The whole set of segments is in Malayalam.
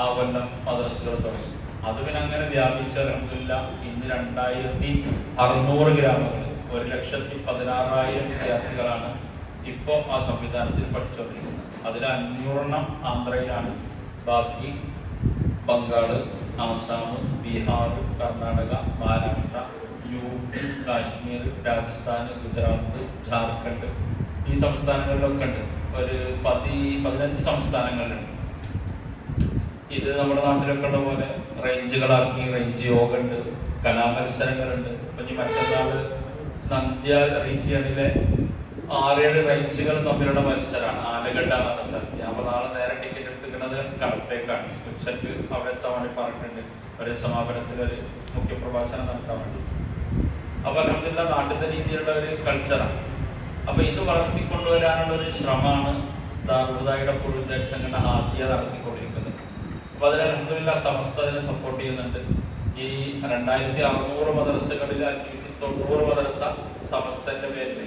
ആ കൊല്ലം മദ്രസകൾ തുടങ്ങി. അത് പിന്നെ അങ്ങനെ വ്യാപിച്ച വ്യാപിച്ചല്ല ഇന്ന് രണ്ടായിരത്തി അറുന്നൂറ് ഗ്രാമങ്ങൾ ഒരു ലക്ഷത്തി പതിനാറായിരം വിദ്യാർത്ഥികളാണ് ഇപ്പോൾ ആ സംവിധാനത്തിൽ പഠിച്ചുകൊണ്ടിരിക്കുന്നത്. അതിൽ അഞ്ഞൂറെണ്ണം ആന്ധ്രയിലാണ്. ബാക്കി ബംഗാൾ ആസാം ബീഹാർ കർണാടക മഹാരാഷ്ട്ര യു പി കാശ്മീർ രാജസ്ഥാൻ ഗുജറാത്ത് ജാർഖണ്ഡ് ഈ സംസ്ഥാനങ്ങളിലൊക്കെ ഉണ്ട്. ഒരു പതി പതിനഞ്ച് സംസ്ഥാനങ്ങളിലുണ്ട് ഇത് നമ്മുടെ നാട്ടിലൊക്കെ ഉള്ള പോലെ റേഞ്ചുകളാക്കി റേഞ്ച് യോഗ ഉണ്ട് കലാമത്സരങ്ങളുണ്ട് ഇനി മറ്റന്നാൾ നന്ദ്യ റീജിയണിലെ ആറേഴ് റേഞ്ചുകൾ തമ്മിലുള്ള മത്സരമാണ് ആലഗഡ മത്സരം അപ്പൊ നാളെ നേരെ ടിക്കറ്റ് എടുത്തിരിക്കുന്നത് കടത്തേക്കാണ്. ഉച്ചയ്ക്ക് അവിടെ എത്താൻ വേണ്ടി പറഞ്ഞിട്ടുണ്ട്. ഒരു സമാപനത്തിൽ ഒരു മുഖ്യപ്രഭാഷണം നടത്താൻ വേണ്ടി. അപ്പൊ അലഹമില്ല നാട്ടിലത്തെ രീതിയിലുള്ള ഒരു കൾച്ചറാണ് അപ്പൊ ഇത് വളർത്തിക്കൊണ്ടുവരാനുള്ള ഒരു ശ്രമമാണ് ദാർബുദായുടെ പുഴുജ സംഘടന ആദ്യ നടത്തിക്കൊണ്ടിരിക്കുന്നത്. അപ്പൊ അതിൽ അലഹമില്ല സപ്പോർട്ട് ചെയ്യുന്നുണ്ട്. ഈ രണ്ടായിരത്തി അറുന്നൂറ് മദ്രസകളിൽ അഞ്ഞൂറ്റി തൊണ്ണൂറ് മദ്രസ സമസ്തന്റെ പേരിൽ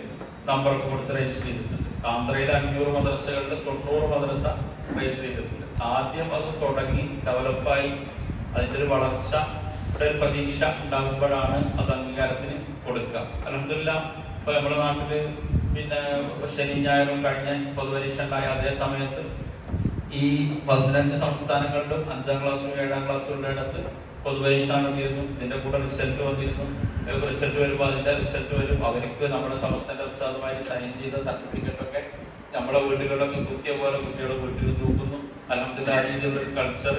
നമ്പർ കൊടുത്ത് രജിസ്റ്റർ ചെയ്തിട്ടുണ്ട്. ആന്ധ്രയിലെ അഞ്ഞൂറ് മദ്രസകളിൽ തൊണ്ണൂറ് മദ്രസ രജിസ്റ്റർ ചെയ്തിട്ടുണ്ട്. ആദ്യം അത് തുടങ്ങി ഡെവലപ്പായി അതിന്റെ ഒരു വളർച്ച ഇവിടെ ഒരു പ്രതീക്ഷ ഉണ്ടാകുമ്പോഴാണ് അത് അംഗീകാരത്തിന് കൊടുക്കുക. അലഹമില്ല ഇപ്പൊ നമ്മുടെ നാട്ടിൽ പിന്നെ ശനി ഞായറും കഴിഞ്ഞ പൊതുപരീക്ഷ ഉണ്ടായ അതേ സമയത്ത് ഈ പതിനഞ്ച് സംസ്ഥാനങ്ങളിലും അഞ്ചാം ക്ലാസ്സും ഏഴാം ക്ലാസ്സും അടുത്ത് പൊതുപരീക്ഷ വന്നിരുന്നു ഇതിന്റെ കൂടെ റിസൾട്ട് വന്നിരുന്നു. റിസൾട്ട് വരുമ്പോൾ അതിന്റെ റിസൾട്ട് വരും. അവർക്ക് നമ്മുടെ സംസ്ഥാന ഉസ്താദുമായി സൈൻ ചെയ്ത സർട്ടിഫിക്കറ്റ് ഒക്കെ നമ്മുടെ വീടുകളിലൊക്കെ കുത്തിയ പോലെ കുട്ടികൾ വീട്ടിൽ തൂക്കുന്നു. അല്ലെങ്കിൽ ആ രീതിയിലുള്ള ഒരു കൾച്ചർ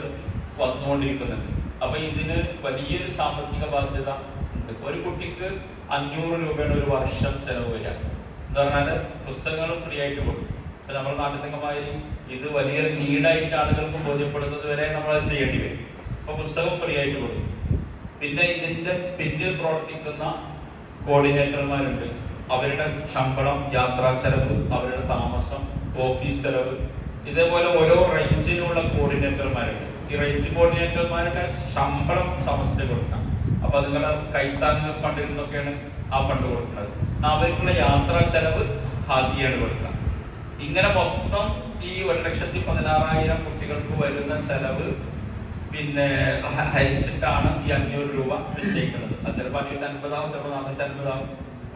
വന്നുകൊണ്ടിരിക്കുന്നുണ്ട്. അപ്പൊ ഇതിന് വലിയൊരു സാമ്പത്തിക ബാധ്യത ഉണ്ട്. ഒരു കുട്ടിക്ക് അഞ്ഞൂറ് രൂപയുടെ ഒരു വർഷം ചെലവ് വരിക. എന്ന് പറഞ്ഞാൽ പുസ്തകങ്ങൾ ഫ്രീ ആയിട്ട് കൊടുക്കും. നമ്മുടെ നാട്ടിൽ ഇത് വലിയ നീഡായിട്ട് ആളുകൾക്ക് ബോധ്യപ്പെടുന്നത് വരെ നമ്മൾ അത് ചെയ്യേണ്ടി വരും. അപ്പൊ പുസ്തകം ഫ്രീ ആയിട്ട് കൊടുക്കും. പിന്നെ ഇതിന്റെ പിന്നിൽ പ്രവർത്തിക്കുന്ന കോർഡിനേറ്റർമാരുണ്ട് അവരുടെ ശമ്പളം യാത്രാ ചെലവ് അവരുടെ താമസം ഓഫീസ് ചെലവ് ഇതേപോലെ ഓരോ റേഞ്ചിനുള്ള കോർഡിനേറ്റർമാരുണ്ട് ഈ റേഞ്ച് കോർഡിനേറ്റർമാരുടെ ശമ്പളം സമസ്ത കൊടുക്കണം അപ്പൊ അതുങ്ങളെ കൈത്താങ്ങ് ഫണ്ടിൽ നിന്നൊക്കെയാണ് ആ ഫണ്ട് കൊടുക്കുന്നത്. അവർക്കുള്ള യാത്രാ ചെലവ് ഹാദിയാണ് കൊടുക്കുക. ഇങ്ങനെ മൊത്തം ഈ ഒരു ലക്ഷത്തി പതിനാറായിരം കുട്ടികൾക്ക് വരുന്ന ചെലവ് പിന്നെ ഹരിച്ചിട്ടാണ് ഈ അഞ്ഞൂറ് രൂപ നിശ്ചയിക്കുന്നത്. അത് ചിലപ്പോൾ അഞ്ഞൂറ്റി അൻപതാവും ചിലപ്പോൾ നാനൂറ്റി അൻപതാവും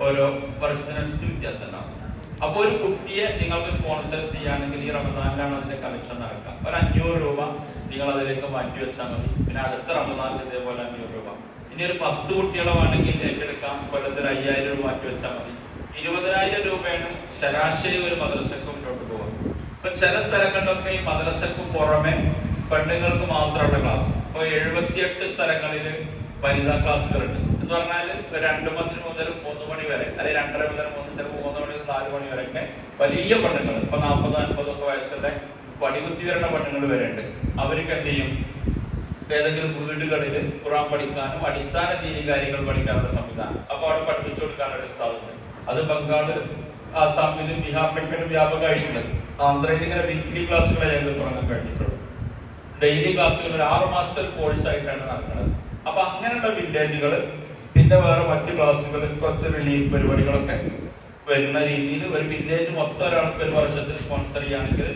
ഓരോ വർഷത്തിനനുസരിച്ച് വ്യത്യാസം ഉണ്ടാവും. അപ്പൊ ഒരു കുട്ടിയെ നിങ്ങൾക്ക് സ്പോൺസർ ചെയ്യുകയാണെങ്കിൽ ഈ റമദാനിലാണ് അതിന്റെ കളക്ഷൻ നടക്കുക. ഒരു അഞ്ഞൂറ് രൂപ നിങ്ങൾ അതിലേക്ക് മാറ്റി വെച്ചാൽ മതി. പിന്നെ അടുത്ത റമദാനിൽ ഇതേപോലെ അഞ്ഞൂറ് രൂപ. ഇനി ഒരു പത്ത് കുട്ടികളെ വേണമെങ്കിൽ ഏറ്റെടുക്കാം. കൊല്ലത്തിൽ അയ്യായിരം രൂപ മാറ്റി വെച്ചാൽ മതി. ഇരുപതിനായിരം രൂപയാണ് ശരാശരി ഒരു മദ്രസക്ക് ഇപ്പൊ ചില സ്ഥലങ്ങളിലൊക്കെ ഈ മദ്രസക്ക് പുറമെ പെണ്ണുങ്ങൾക്ക് മാത്രമുള്ള ക്ലാസ് ഇപ്പൊ എഴുപത്തിയെട്ട് സ്ഥലങ്ങളിൽ വനിതാ ക്ലാസ്സുകളുണ്ട്. എന്ന് പറഞ്ഞാൽ രണ്ടു മണി മുതൽ മൂന്ന് മണി വരെ അല്ലെങ്കിൽ രണ്ടര മുതൽ മൂന്ന് ചിലപ്പോൾ മൂന്ന് മണി മുതൽ നാല് മണി വരെ വലിയ പെണ്ണുങ്ങൾ ഇപ്പൊ നാൽപ്പത് അൻപതൊക്കെ വയസ്സുള്ള പടികുത്തി പെണ്ണുങ്ങൾ വരെ ഉണ്ട് അവർക്ക് എന്ത് ചെയ്യും? ഏതെങ്കിലും വീടുകളിൽ ഖുറാൻ പഠിക്കാനും അടിസ്ഥാന ദീനി കാര്യങ്ങൾ പഠിക്കാനുള്ള സംവിധാനം. അപ്പൊ അവിടെ പഠിപ്പിച്ചു കൊടുക്കാനുള്ള സ്ഥാപനം അത് ബംഗാൾ ആസാമിലും ബീഹാറിലൊക്കെയാണ് വ്യാപകമായിട്ടുണ്ട് ആന്ധ്രയിൽ ഇങ്ങനെ വീക്ക്ലി ക്ലാസ്സുകളെ ഞങ്ങൾക്ക് തുടങ്ങാൻ കഴിഞ്ഞിട്ടുള്ളൂ. ഡെയിലി ക്ലാസ്സുകൾ ഒരു ആറ് മാസത്തെ കോഴ്സ് ആയിട്ടാണ് നടക്കുന്നത്. അപ്പൊ അങ്ങനെയുള്ള വില്ലേജുകൾ പിന്നെ വേറെ മറ്റ് ക്ലാസ്സുകൾ കുറച്ച് റിലീഫ് പരിപാടികളൊക്കെ വരുന്ന രീതിയിൽ ഒരു വില്ലേജ് മൊത്തം ഒരാൾക്ക് ഒരു വർഷത്തിൽ സ്പോൺസർ ചെയ്യുകയാണെങ്കിൽ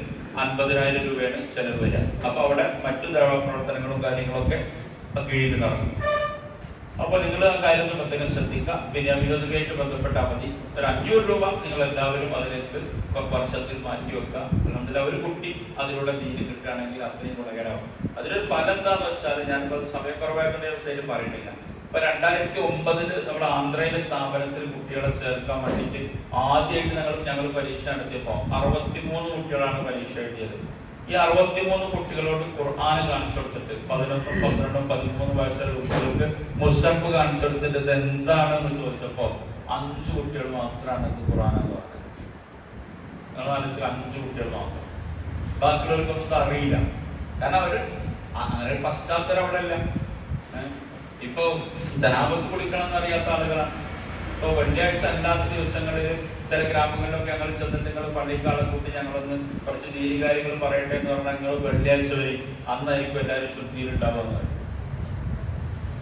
അൻപതിനായിരം രൂപയാണ് ചെലവ് വരിക. അപ്പൊ അവിടെ മറ്റു ദ്രവ പ്രവർത്തനങ്ങളും കാര്യങ്ങളൊക്കെ കീഴിൽ നടക്കും. അപ്പൊ നിങ്ങൾ ആ കാര്യം പ്രത്യേകം ശ്രദ്ധിക്കുക. പിന്നെ അഭിനന്ദനമായിട്ട് ബന്ധപ്പെട്ടാൽ മതി. ഒരു അഞ്ഞൂറ് രൂപ നിങ്ങൾ എല്ലാവരും അതിലേക്ക് വർഷത്തിൽ മാറ്റി വെക്കുക. അല്ലെങ്കിൽ ഒരു കുട്ടി അതിലൂടെ നീതി കിട്ടുകയാണെങ്കിൽ അത്രയും ഗുണകരമാവും. അതിലൊരു ഫലം എന്താന്ന് വെച്ചാൽ ഞാനിപ്പോ സമയക്കുറവായതിന്റെ സൈഡിൽ പറയുന്നില്ല ഇപ്പൊ രണ്ടായിരത്തി ഒമ്പതിൽ നമ്മുടെ ആന്ധ്രയിലെ സ്ഥാപനത്തിൽ കുട്ടികളെ ചേർക്കാൻ വേണ്ടിയിട്ട് ആദ്യമായിട്ട് ഞങ്ങൾ ഞങ്ങൾ പരീക്ഷ നടത്തിയപ്പോ അറുപത്തിമൂന്ന് കുട്ടികളാണ് പരീക്ഷ എഴുതിയത്. ഈ അറുപത്തിമൂന്ന് കുട്ടികളോട് ഖുർആൻ കാണിച്ചു കൊടുത്തിട്ട് പതിനൊന്നും പന്ത്രണ്ടും പതിമൂന്ന് വയസ്സുള്ള കുട്ടികൾക്ക് മുസഫ് കാണിച്ചു കൊടുത്തിട്ട് ഇത് എന്താണെന്ന് ചോദിച്ചപ്പോ അഞ്ചു കുട്ടികൾ മാത്രമാണ് ഇത് ഖുർആൻ എന്ന് പറഞ്ഞത്. നിങ്ങൾ ആലോചിച്ച അഞ്ചു കുട്ടികൾ മാത്രം. ബാക്കിയുള്ളവർക്കൊന്നും അറിയില്ല. കാരണം അവർ അങ്ങനെ പശ്ചാത്തലം അവിടെ ഇല്ല ഇപ്പൊ ജനാപത്ത് കുടിക്കണം എന്നറിയാത്ത ആളുകളാണ്. ഇപ്പൊ വെള്ളിയാഴ്ച അല്ലാത്ത ദിവസങ്ങളിൽ ചില ഗ്രാമങ്ങളിലൊക്കെ ഞങ്ങൾ ചെന്നിട്ട് നിങ്ങൾ പള്ളിക്കാളെ കൂട്ടി ഞങ്ങളൊന്ന് കുറച്ച് നീതി കാര്യങ്ങൾ പറയട്ടെ എന്ന് പറഞ്ഞാൽ നിങ്ങൾ വെള്ളിയാഴ്ച വരെ അന്നായിരിക്കും എല്ലാവരും ശുദ്ധിയിലുണ്ടാവുന്നത്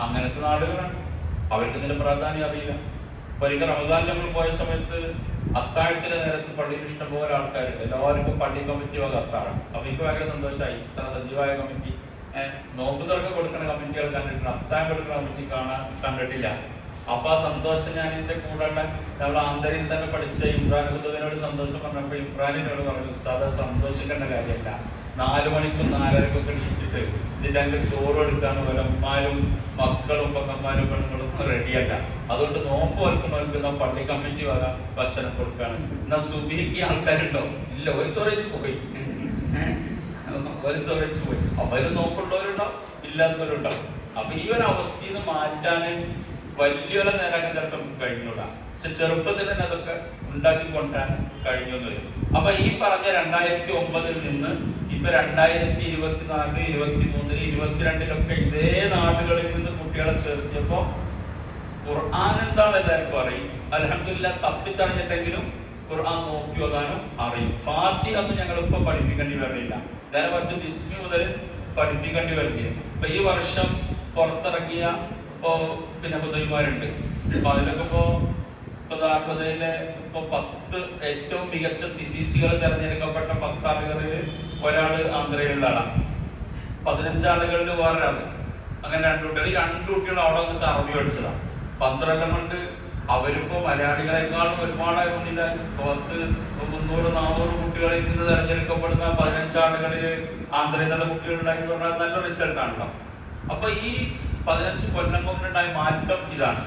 അങ്ങനത്തെ നാടുകളാണ്. അവർക്ക് ഇതിന് പ്രാധാന്യം അറിയില്ല. ഒരിക്കൽ റമദാൻ പോയ സമയത്ത് അത്താഴത്തിന്റെ നേരത്ത് പള്ളിയിൽ ഇഷ്ടംപോലെ ആൾക്കാരുണ്ട്. എല്ലാവർക്കും പള്ളി കമ്മിറ്റി വക അത്താഴം. അപ്പൊ എനിക്ക് ഭയങ്കര സന്തോഷമായി ഇത്ര സജീവമായ കമ്മിറ്റി. നോമ്പ് തുറക്കം കൊടുക്കുന്ന കമ്മിറ്റികൾ കണ്ടിട്ടുണ്ട്. അത്താഴം കൊടുക്കുന്ന കമ്മിറ്റി കാണാൻ കണ്ടിട്ടില്ല. അപ്പൊ ആ സന്തോഷം ഞാൻ എന്റെ കൂടെയുള്ള നമ്മൾ ആന്തരിൽ തന്നെ പഠിച്ച ഇമ്രാൻ ഹുദവിനോട് സന്തോഷം പറഞ്ഞപ്പോ ഇമ്രാനിനോട് പറഞ്ഞു ഉസ്താദ് സന്തോഷിക്കേണ്ട കാര്യമല്ല. നാലു മണിക്കും നാലരക്കും ഒക്കെ എണീറ്റിട്ട് ഇതിന്റെ അങ്ങ് ചോറ് എടുക്കാൻ വലന്മാരും മക്കളും പൊക്കന്മാരും പെണ്ണുങ്ങളും റെഡിയല്ല അതുകൊണ്ട് നോമ്പ് വൽക്കുന്നവർക്ക് നാം പള്ളി കമ്മിറ്റി വക ഭക്ഷണം കൊടുക്കാണ് എന്നാ സുബിക്ക് ആൾക്കാരുണ്ടോ? ഇല്ല ഒരു ചോറേച്ച് പോയി. ഒരു ചോറേച്ച് പോയി. അവർ നോക്കുള്ളവരുണ്ടാവും ഇല്ലാത്തവരുണ്ടാവും. അപ്പൊ ഈ ഒരു അവസ്ഥയിൽ നിന്ന് മാറ്റാന് വലിയൊരു നേരാക്കാൻ ചിലപ്പോൾ കഴിഞ്ഞൂടാ. പക്ഷെ ചെറുപ്പത്തിൽ തന്നെ അതൊക്കെ ഉണ്ടാക്കി കൊണ്ടുവരാൻ കഴിഞ്ഞു വരും. അപ്പൊ ഈ പറഞ്ഞ രണ്ടായിരത്തി ഒമ്പതിൽ നിന്ന് ഇപ്പൊ രണ്ടായിരത്തി ഇരുപത്തിനാലിൽ ഇരുപത്തി മൂന്നിൽ ഇരുപത്തിരണ്ടിലൊക്കെ ഇതേ നാടുകളിൽ നിന്ന് കുട്ടികളെ ചേർത്തിയപ്പോ ഖുർആൻ എന്താന്ന് എല്ലാവർക്കും അറിയും. അലഹമില്ല തപ്പിത്തറിഞ്ഞിട്ടെങ്കിലും ഖുർആൻ നോക്കി ഓതാനും അറിയും. ഫാത്തി അന്ന് ഞങ്ങൾ ഇപ്പൊ പഠിപ്പിക്കേണ്ടി വരുന്നില്ല നേരെ വർഷം ബിസ്മി മുതൽ പഠിപ്പിക്കേണ്ടി വരുന്നില്ല ഇപ്പൊ ഈ വർഷം പുറത്തിറങ്ങിയ ഇപ്പോ പിന്നെ ഹുദൈമാരുണ്ട് അപ്പൊ അതിലൊക്കെ ഇപ്പോ ഇപ്പൊ ദാർബദയിലെ ഇപ്പൊ പത്ത് ഏറ്റവും മികച്ച തിസീസുകൾ തെരഞ്ഞെടുക്കപ്പെട്ട പത്ത് ആളുകളിൽ ഒരാൾ ആന്ധ്രയിലുള്ള ആളാണ് പതിനഞ്ചാളുകളിൽ വേറൊരാൾ. അങ്ങനെ രണ്ട് കുട്ടികൾ ഈ രണ്ട് കുട്ടികൾ അവിടെ വന്നിട്ട് അറബി പഠിച്ചതാണ് പന്ത്രണ്ടെണ്ണം കൊണ്ട് അവരിപ്പോ മലയാളികളെക്കാളും ഒരുപാട് മുന്നില്ല പത്ത് മുന്നൂറ് നാനൂറ് കുട്ടികളിൽ നിന്ന് തെരഞ്ഞെടുക്കപ്പെടുന്ന പതിനഞ്ചാളുകളിൽ കുട്ടികൾ ഉണ്ടായി പറഞ്ഞാൽ നല്ല റിസൾട്ട് ആണല്ലോ. അപ്പൊ ഈ പതിനഞ്ച് കൊല്ലം കൊണ്ടുണ്ടായ മാറ്റം ഇതാണ്.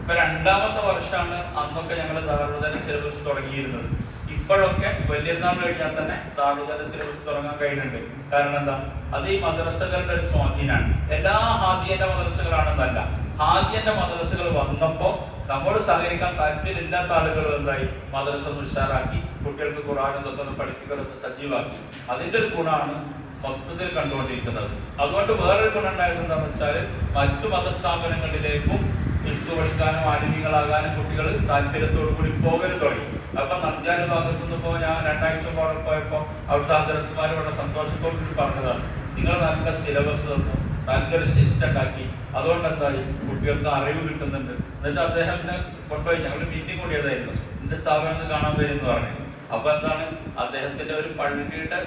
ഇപ്പൊ രണ്ടാമത്തെ വർഷമാണ് അന്നൊക്കെ ഞങ്ങൾ ദാറുദന സിലബസ് തുടങ്ങിയിരുന്നത്. ഇപ്പോഴൊക്കെ വലിയനാൾ കഴിഞ്ഞാൽ തന്നെ ദാറുദന സിലബസ് തുടങ്ങാൻ കഴിയുന്നുണ്ട്. കാരണം എന്താ? അത് ഈ മദ്രസകളുടെ ഒരു സ്വാധീനമാണ്. എല്ലാ ഹാദിയന്റെ മദ്രസകളാണെന്നല്ല. ഹാദിയന്റെ മദ്രസകൾ വന്നപ്പോ നമ്മോട് സഹകരിക്കാൻ താല്പര്യമില്ലാത്ത ആളുകൾ എന്തായി? മദ്രസ ഉഷാറാക്കി കുട്ടികൾക്ക് ഖുറാനും തൊക്കെ പഠിപ്പിക്കലൊക്കെ സജീവാക്കി. അതിന്റെ ഒരു ഗുണമാണ് മൊത്തത്തിൽ കണ്ടുകൊണ്ടിരിക്കുന്നത്. അതുകൊണ്ട് വേറൊരു ഗുണം ഉണ്ടായത് വെച്ചാൽ മറ്റു മതസ്ഥാപനങ്ങളിലേക്കും ക്രിസ്തു പഠിക്കാനും ആലിമ്യങ്ങളാകാനും കുട്ടികൾ താല്പര്യത്തോടു കൂടി പോകരു തുടങ്ങി. അപ്പൊ നർജാന ഭാഗത്തു നിന്ന് ഞാൻ രണ്ടാഴ്ച മുമ്പ് പോയപ്പോ അവിടുത്തെ വളരെ സന്തോഷത്തോടു കൂടി പറഞ്ഞതാണ്. നിങ്ങൾ നല്ല സിലബസ് തന്നു നല്ലൊരു സിസ്റ്റം ഉണ്ടാക്കി. അതുകൊണ്ട് എന്തായി? കുട്ടികൾക്ക് അറിവ് കിട്ടുന്നുണ്ട്. എന്നിട്ട് അദ്ദേഹത്തിന് കൊണ്ടുപോയി. ഞങ്ങൾ മീറ്റിംഗ് കൂടിയതായിരുന്നു. എന്റെ സ്ഥാപനം ഒന്ന് കാണാൻ വരും എന്ന് പറഞ്ഞു. അപ്പൊ എന്താണ്? അദ്ദേഹത്തിന്റെ ഒരു പള്ളിയുടെ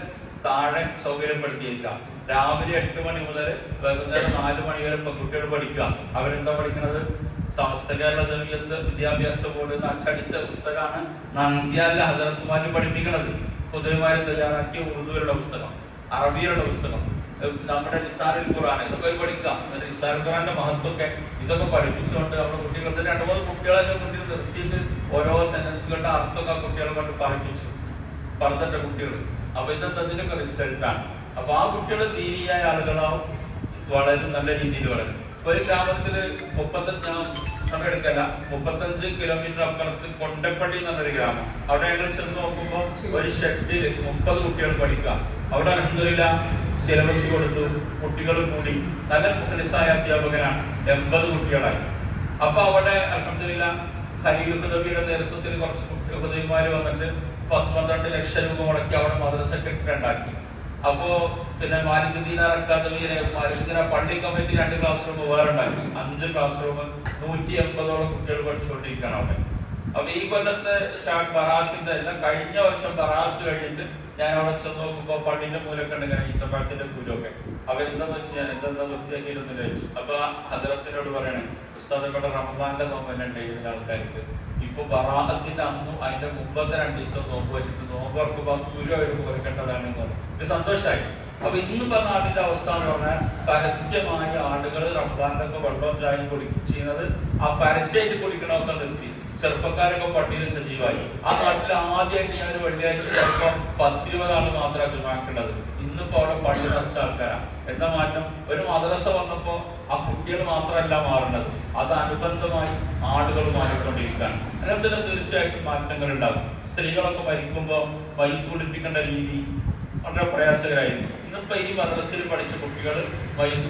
താഴെ സൗകര്യപ്പെടുത്തിയിരിക്കാം രാവിലെ എട്ട് മണി മുതൽ വൈകുന്നേരം നാല് മണി വരെ പെൺകുട്ടികൾ പഠിക്കുക. അവരെന്താ പഠിക്കുന്നത് സമസ്ത കേരള ജമീയത്ത് വിദ്യാഭ്യാസ ബോർഡ് അച്ചടിച്ച പുസ്തകമാണ് നന്ദിയാല ഹജറത്തുമാര് പഠിപ്പിക്കുന്നത് പുതിയമാര് തയ്യാറാക്കിയ ഉറുദുവിലുള്ള പുസ്തകം അറബിയുടെ പുസ്തകം നമ്മുടെ നിസാറിൽ ഖുറാൻ ഇതൊക്കെ പഠിക്കാം നിസാർ ഖുറാന്റെ മഹത്വമൊക്കെ ഇതൊക്കെ പഠിപ്പിച്ചുകൊണ്ട് നമ്മുടെ കുട്ടികളുടെ രണ്ടു മൂന്ന് കുട്ടികളെ കുട്ടികൾ നിർത്തിയിട്ട് ഓരോ സെന്റൻസുകളുടെ അർത്ഥമൊക്കെ കുട്ടികളെ കൊണ്ട് പഠിപ്പിച്ചു. പറഞ്ഞിട്ട് കുട്ടികൾ അപ്പൊ റിസൾട്ടാണ് അപ്പൊ ആ കുട്ടികൾ തീരിയായ ആളുകളാവും വളരെ നല്ല രീതിയിൽ വളരും ഒരു ഗ്രാമത്തിൽ മുപ്പത്തഞ്ച് ഞാൻ സമയം എടുക്കല്ല മുപ്പത്തഞ്ച് കിലോമീറ്റർ അപ്പുറത്ത് കൊണ്ടപ്പള്ളി എന്നൊരു ഗ്രാമം. അവിടെ ഞങ്ങൾ ചെന്ന് നോക്കുമ്പോൾ ഒരു ഷെഡിൽ മുപ്പത് കുട്ടികൾ പഠിക്കുക. അവിടെ അഹമ്മദില്ല സിലബസ് കൊടുത്തു കുട്ടികൾ കൂടി. നല്ല മുഖലിസായ അധ്യാപകനാണ്. എൺപത് കുട്ടികളായി. അപ്പൊ അവിടെ അഹമ്മദില്ല ഖലീൽ ഹുദവിയുടെ നേതൃത്വത്തിൽ കുറച്ച് ഹുദവിമാര് വന്നിട്ട് പന്ത്രണ്ട് ലക്ഷം രൂപ മുടക്കി അവിടെ മദ്രസ കെട്ടിട്ടുണ്ടാക്കി അപ്പോ പിന്നെ മാലിദ്ദീന അക്കാദമിയിലെ മാലിദ്ദീന പള്ളി കമ്മിറ്റി രണ്ട് ക്ലാസ് റൂം വേറെ ഉണ്ടാക്കി. അഞ്ച് ക്ലാസ് റൂം നൂറ്റി എൺപതോളം കുട്ടികൾ പഠിച്ചുകൊണ്ടിരിക്കുകയാണ് അവിടെ. അപ്പൊ ഈ കൊല്ലത്തെ ബറാത്തിന്റെ എല്ലാം കഴിഞ്ഞ വർഷം ബറാത്ത് കഴിഞ്ഞിട്ട് ഞാൻ അവിടെ ചെന്ന് നോക്കുമ്പോ പള്ളിന്റെ മൂലൊക്കെ ഈത്തപ്പഴത്തിന്റെ കൂലൊക്കെ അവ എന്താന്ന് വെച്ച് ഞാൻ എന്താ വൃത്തിയാക്കിയിരുന്നു ചോദിച്ചു. അപ്പൊ ഹജറത്തിനോട് പറയണേ ഉസ്താദ് റമദാന്റെ നോമ്പന്നെ ഉണ്ടായിരുന്ന ആൾക്കാർക്ക്. ഇപ്പൊ ബറാഹത്തിന്റെ അന്നും അതിന്റെ മുമ്പത്തെ രണ്ട് ദിവസം നോമ്പ് വെച്ചിട്ട് നോമ്പ് തുറക്കുമ്പോ ആ കുരു അവർ കുറക്കേണ്ടതാണെന്ന് ഇത് സന്തോഷമായി അപ്പൊ ഇന്നിപ്പോ നാട്ടിന്റെ അവസ്ഥ എന്ന് പറഞ്ഞാൽ പരസ്യമായ ആളുകൾ റമദാന്റെ ഒക്കെ ചായ ചായയും കുടി ചെയ്യുന്നത് ആ പരസ്യമായിട്ട് കുടിക്കണമൊക്കെ നിർത്തി. ചെറുപ്പക്കാരൊക്കെ പട്ടിയിൽ സജീവമായി. ആ നാട്ടിൽ ആദ്യമായിട്ട് ഞാൻ ഒരു വെള്ളിയാഴ്ച ചിലപ്പോ പത്തിരുപത് ആൾ മാത്രമാണ് ജുമാക്കുള്ളത് ഇന്നിപ്പോ അവിടെ പള്ളി നിറച്ച ആൾക്കാരാണ് എന്താ മാറ്റം? ഒരു മദ്രസ വന്നപ്പോ ആ കുട്ടികൾ മാത്രമല്ല മാറേണ്ടത്. അത് അനുബന്ധമായി ആളുകൾ മാറിക്കൊണ്ടിരിക്കുകയാണ്. അതിനകത്ത് തീർച്ചയായിട്ടും മാറ്റങ്ങൾ ഉണ്ടാകും സ്ത്രീകളൊക്കെ മരിക്കുമ്പോ വൈത്തുളിപ്പിക്കേണ്ട രീതി വളരെ പ്രയാസകരായിരുന്നു ഇന്നിപ്പോ ഈ മദ്രസയിൽ പഠിച്ച കുട്ടികൾ വൈദ്യുതി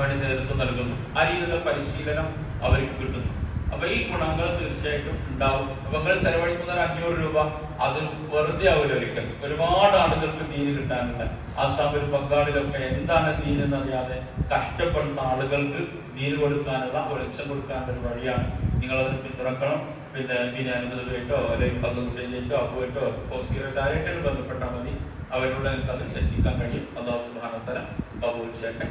വേണ്ടി നേതൃത്വം നൽകുന്നു. ആ രീതിയിലുള്ള പരിശീലനം അവർക്ക് കിട്ടുന്നു. അപ്പൊ ഈ ഗുണങ്ങൾ തീർച്ചയായിട്ടും ഉണ്ടാവും. അപ്പൊ നിങ്ങൾ ചെലവഴിക്കുന്ന ഒരു അഞ്ഞൂറ് രൂപ അത് വെറുതെ ആവില്ല ഒരിക്കൽ ഒരുപാട് ആളുകൾക്ക് തീന് കിട്ടാനുണ്ട്. ആസാമിൽ ബംഗാളിലൊക്കെ എന്താണ് ദീൻ എന്നറിയാതെ കഷ്ടപ്പെടുന്ന ആളുകൾക്ക് തീന് കൊടുക്കാനുള്ള വെളിച്ചം കൊടുക്കാനുള്ള ഒരു വഴിയാണ്. നിങ്ങൾ അതിന് പിന്തുണക്കണം. പിന്നെ പിന്നെ അനുമതിയായിട്ടോ അല്ലെങ്കിൽ പങ്കുകുട്ടിയായിട്ടോ അപ്പുമായിട്ടോ ഫോക്സിയായിട്ടോ ആരായിട്ടാണ് ബന്ധപ്പെട്ടാൽ മതി. അവരുടെ എനിക്ക് അത് എത്തിക്കാൻ കഴിയും. അതാ സുഹാനത്തരം കബൂൽ ചേട്ടൻ